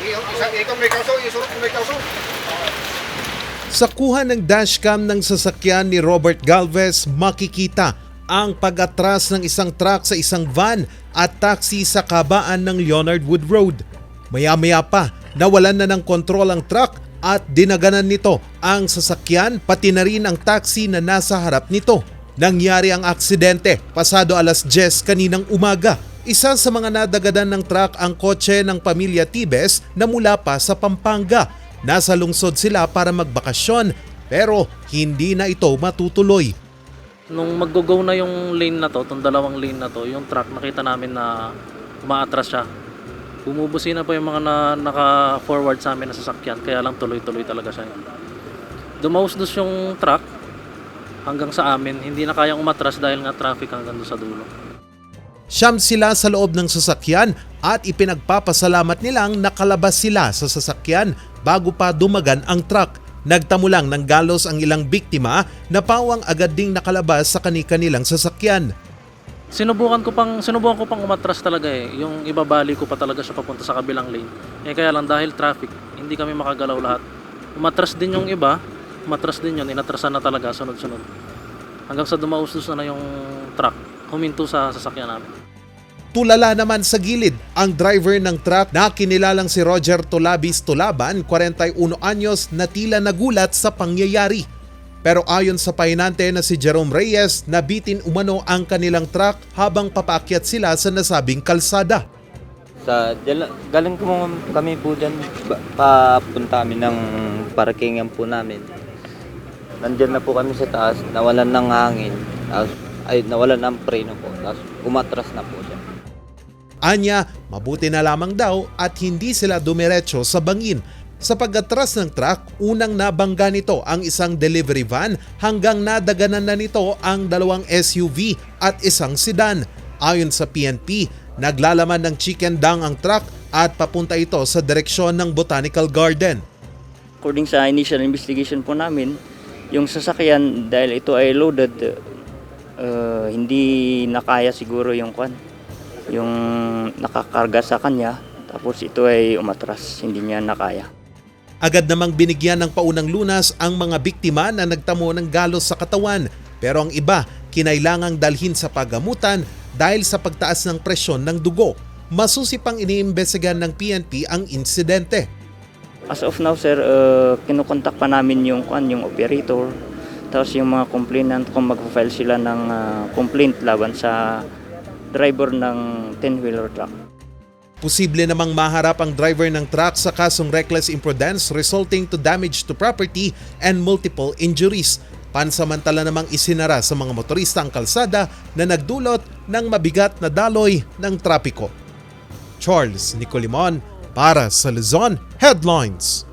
Isang ikaw may kaso, isurot may kaso. Sa kuha ng dashcam ng sasakyan ni Robert Galvez, makikita ang pag-atras ng isang truck sa isang van at taxi sa kabaan ng Leonard Wood Road. Maya-maya pa, nawalan na ng kontrol ang truck at dinaganan nito ang sasakyan pati na rin ang taxi na nasa harap nito. Nangyari ang aksidente pasado alas 10 kaninang umaga. Isa sa mga nadagadan ng truck ang kotse ng pamilya Tibes na mula pa sa Pampanga. Nasa lungsod sila para magbakasyon pero hindi na ito matutuloy. Nung mag-go na yung lane na to, itong dalawang lane na to, yung truck nakita namin na umaatras siya. Bumubusi na po yung mga na, naka-forward sa amin na sasakyan, kaya lang tuloy-tuloy talaga siya. Dumausdos yung truck hanggang sa amin, hindi na kayang umatras dahil nga traffic hanggang doon sa dulo. Siyam sila sa loob ng sasakyan at ipinagpapasalamat nilang nakalabas sila sa sasakyan bago pa dumagan ang truck. Nagtamo lang ng galos ang ilang biktima na pawang agad ding nakalabas sa kani-kanilang sasakyan. Sinubukan ko pang sinubukan ko pang umatras talaga eh. Yung ibabali ko pa talaga siya papunta sa kabilang lane. Eh kaya lang dahil traffic, hindi kami makagalaw lahat. Umatras din yung iba, umatras din yun, inatrasan na talaga sunod-sunod. Hanggang sa dumaustos na, na yung truck, huminto sa sasakyan namin. Tulala naman sa gilid ang driver ng truck na kinilalang si Roger Tulabis Tulaban, 41 anyos na tila nagulat sa pangyayari. Pero ayon sa pahinante na si Jerome Reyes, nabitin umano ang kanilang truck habang papaakyat sila sa nasabing kalsada. Sa dyan, galing ko kami po dyan, papunta kami ng parkingan po namin. Nandyan na po kami sa taas, nawalan ng hangin, tapos, ay nawalan ng preno po, tapos umatras na po siya. Anya, mabuti na lamang daw at hindi sila dumiretso sa bangin. Sa pag-atras ng truck, unang nabangga nito ang isang delivery van hanggang nadaganan na nito ang dalawang SUV at isang sedan. Ayon sa PNP, naglalaman ng chicken dung ang truck at papunta ito sa direksyon ng Botanical Garden. According sa initial investigation po namin, yung sasakyan dahil ito ay loaded, uh, hindi nakaya siguro yung kwan, yung nakakarga sa kanya, tapos ito ay umatras, hindi niya nakaya. Agad namang binigyan ng paunang lunas ang mga biktima na nagtamo ng galos sa katawan pero ang iba kinailangang dalhin sa pagamutan dahil sa pagtaas ng presyon ng dugo. Masusi pang iniimbestigan ng PNP ang insidente. As of now sir, uh, kinukontak pa namin yung kwan, yung operator, tapos yung mga complainant kung mag-file sila ng uh, complaint laban sa driver ng 10-wheeler truck. Posible namang maharap ang driver ng truck sa kasong reckless imprudence resulting to damage to property and multiple injuries. Pansamantala namang isinara sa mga motorista ang kalsada na nagdulot ng mabigat na daloy ng trapiko. Charles Nicolimon para sa Luzon Headlines.